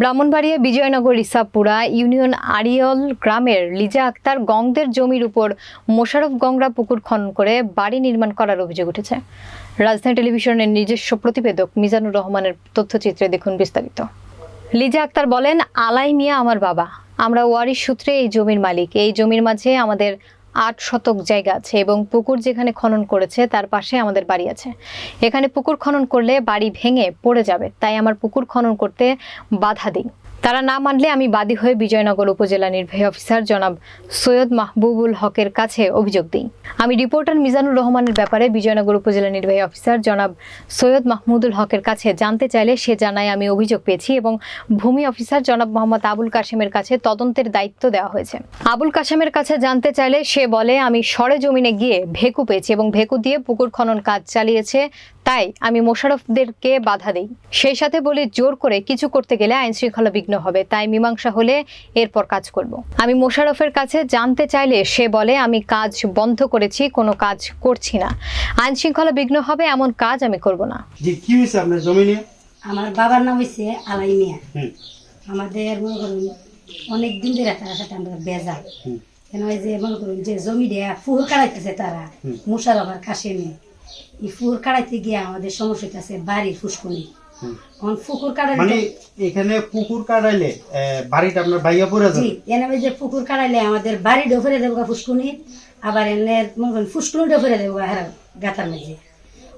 Brahmanbaria Bijoynagar Isapura union Arial গ্রামের লিজা আক্তার গংদের জমির উপর মোশারফ গংরা পুকুর খনন করে বাড়ি নির্মাণ করার অভিযোগ উঠেছে। রাজধানী টেলিভিশনের নিজস্ব প্রতিবেদক মিজানুর রহমানের তথ্যচিত্রে দেখুন বিস্তারিত। লিজা আক্তার বলেন, আলাই মিয়া আমার বাবা। আমরা ওয়ারিশ সূত্রে এই জমির মালিক। এই জমির মাঝে আমাদের আট শতক জায়গা আছে এবং পুকুর যেখানে খনন করেছে, তার পাশে আমাদের বাড়ি আছে। এখানে পুকুর খনন করলে বাড়ি ভেঙে পড়ে যাবে, তাই আমার পুকুর খনন করতে বাধা দিই। তারা না মানলে আমি বাদী হয়ে বিজয়নগর উপজেলা নির্বাহী অফিসার জনাব সৈয়দ মাহবুবুল হকের কাছে অভিযোগ দিই। আমি রিপোর্টার মিজানুর রহমানের ব্যাপারে বিজয়নগর উপজেলা নির্বাহী অফিসার জনাব সৈয়দ মাহমুদুল হকের কাছে জানতে চাইলে সে জানায় আমি অভিযোগ পেয়েছি এবং ভূমি অফিসার জনাব মোহাম্মদ আবুল কাশেমের কাছে তদন্তের দায়িত্ব দেওয়া হয়েছে। আবুল কাশেমের কাছে জানতে চাইলে সে বলে, আমি সরে জমিনে গিয়ে ভেকু পেয়েছি এবং ভেকু দিয়ে পুকুর খনন কাজ চালিয়েছে তাই আমি মোশারফদেরকে বাধা দিই। সেই সাথে বলি জোর করে কিছু করতে গেলে আইন শৃঙ্খলা বিঘ্ন হবে তাই মীমাংসা হলে এরপর কাজ করব। আমি মোশারফের কাছে জানতে চাইলে সে বলে আমি কাজ বন্ধ করেছি কোনো কাজ করছি না। আইন শৃঙ্খলা বিঘ্ন হবে এমন কাজ আমি করব না। কি হয়েছে আপনার জমি নিয়ে আমার বাবার নাম হয়েছে আলাই মিয়া। আমাদের মনে করুন অনেক দিন ধরে তার সাথে আমরা বেজা কেন যে মনে করুন যে জমি দেয়া ফুল কাড়াইতেছে তারা হুম। মুশারফ আর কাশেমে। এই কাড়াইতে গিয়ে আমাদের সমস্যা হইতেছে বাড়ির ফুসকুনি। এখন পুকুর কাড়াইলে মানে এখানে পুকুর কাটাইলে বাড়িটা আপনার বাইয়া পড়ে জি যাবে এনে যে পুকুর কাড়াইলে আমাদের বাড়ি ডোফরে দেবো ফুসকুনি আবার এনে মনে করেন ফুসকুনি ডোফরে দেবো হারা গাতার মাঝে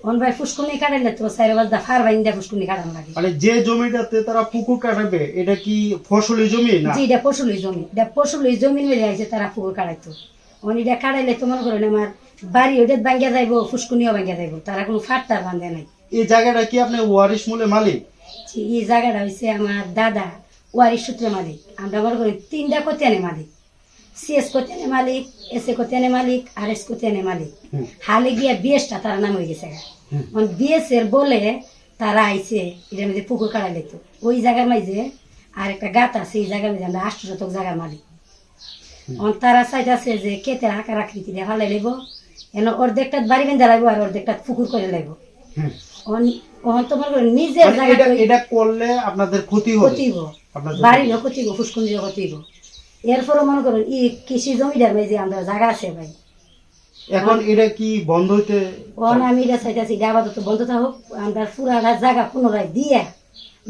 অন ভাই ফুসকুনি কাটাইলে তো চার ফার বাইন দিয়ে ফুসকুনি কাটান লাগে। মানে যে জমিটাতে তারা পুকুর কাটাবে এটা কি ফসলি জমি না? জি এটা পশুলি জমি। এটা পশুলি জমি মিলে আছে তারা পুকুর কাটাইতো। অন এটা কাটাইলে তো মনে করেন আমার বাড়ি ওটা ভাঙ্গিয়া যাইব ফুসকুনিও ভাঙ্গিয়া যাইব। তারা কোনো ফাটটা বান্ধে নাই। এই জায়গাটা কি আপনি ওয়ারিশ মূলে মালিক? এই জায়গাটা হয়েছে আমার দাদা ওয়ারিশ সূত্রে মালিক। আমরা মনে করি তিনটা কোতিয়ানে মালিক। সিএস কোতিয়ানে মালিক এস এ কোতিয়ানে মালিক আর এস কোতিয়ানে মালিক। হালে গিয়া বিএসটা তারা নাম হয়ে গেছে। হুম। বিএস এর বলে তারা আইছে এটার মধ্যে পুকুর কাটা লেতো ওই জায়গার মাঝে আর একটা গাত আছে এই জায়গার মধ্যে আমরা আষ্ট শতক জায়গার মালিক। তারা চাইতেছে যে কেতের আকার আকৃতি দিয়ে ভালো লাগবো এন অর্ধেকটা বাড়ি বেঁধে লাগবো আর অর্ধেকটা পুকুর করে লাগবো নিজের মানে জায়গা এটা করলে আপনাদের ক্ষতি হবে। এরপরে মনে করুন ই কৃষি জমিটার মাঝে আমরা জায়গা আছে ভাই। এখন এটা কি বন্ধ হইতে আমি এটা চাইতেছি এটা আপাতত বন্ধ থাকুক। আমরা পুরাটা জায়গা পুনরায় দিয়া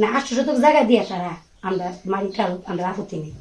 না আটশো শতক জায়গা দিয়া তারা আমরা মারি কারও আমরা আপত্তি নেই।